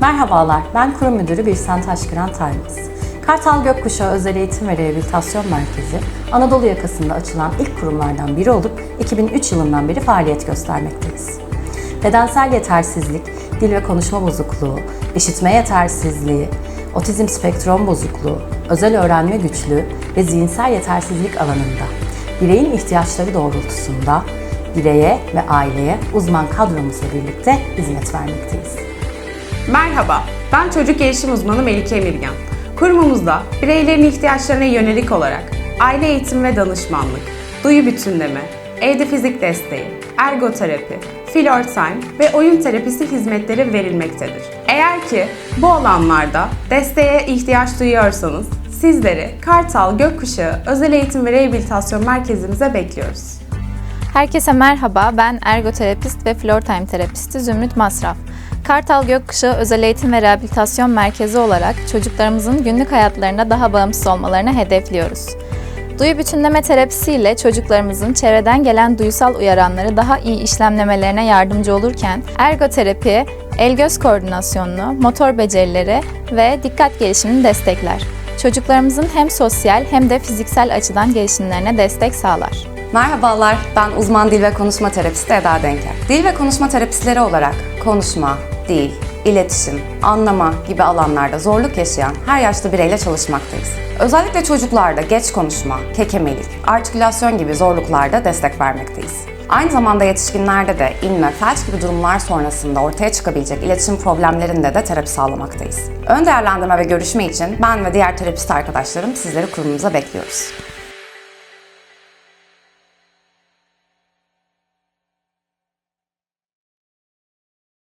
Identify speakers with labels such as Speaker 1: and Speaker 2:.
Speaker 1: Merhabalar, ben kurum müdürü Birsen Taşkıran Taymaz. Kartal Gökkuşağı Özel Eğitim ve Rehabilitasyon Merkezi, Anadolu yakasında açılan ilk kurumlardan biri olup 2003 yılından beri faaliyet göstermekteyiz. Bedensel yetersizlik, dil ve konuşma bozukluğu, işitme yetersizliği, otizm spektrum bozukluğu, özel öğrenme güçlüğü ve zihinsel yetersizlik alanında bireyin ihtiyaçları doğrultusunda bireye ve aileye uzman kadromuzla birlikte hizmet vermekteyiz.
Speaker 2: Merhaba, ben çocuk gelişim uzmanı Melike Emirgan. Kurumumuzda bireylerin ihtiyaçlarına yönelik olarak aile eğitim ve danışmanlık, duyu bütünleme, evde fizik desteği, ergoterapi, flör time ve oyun terapisi hizmetleri verilmektedir. Eğer ki bu alanlarda desteğe ihtiyaç duyuyorsanız sizleri Kartal Gökkuşağı Özel Eğitim ve Rehabilitasyon Merkezimize bekliyoruz.
Speaker 3: Herkese merhaba, ben ergoterapist ve floor time terapisti Zümrüt Masraf. Kartal Gökkuşağı Özel Eğitim ve Rehabilitasyon Merkezi olarak çocuklarımızın günlük hayatlarında daha bağımsız olmalarını hedefliyoruz. Duyu bütünleme terapisiyle çocuklarımızın çevreden gelen duysal uyaranları daha iyi işlemlemelerine yardımcı olurken, ergoterapi, el-göz koordinasyonunu, motor becerileri ve dikkat gelişimini destekler. Çocuklarımızın hem sosyal hem de fiziksel açıdan gelişimlerine destek sağlar.
Speaker 4: Merhabalar, ben uzman dil ve konuşma terapisti Eda Denker. Dil ve konuşma terapistleri olarak konuşma, dil, iletişim, anlama gibi alanlarda zorluk yaşayan her yaşlı bireyle çalışmaktayız. Özellikle çocuklarda geç konuşma, kekemelik, artikülasyon gibi zorluklarda destek vermekteyiz. Aynı zamanda yetişkinlerde de inme, felç gibi durumlar sonrasında ortaya çıkabilecek iletişim problemlerinde de terapi sağlamaktayız. Ön değerlendirme ve görüşme için ben ve diğer terapist arkadaşlarım sizleri kurumumuza bekliyoruz.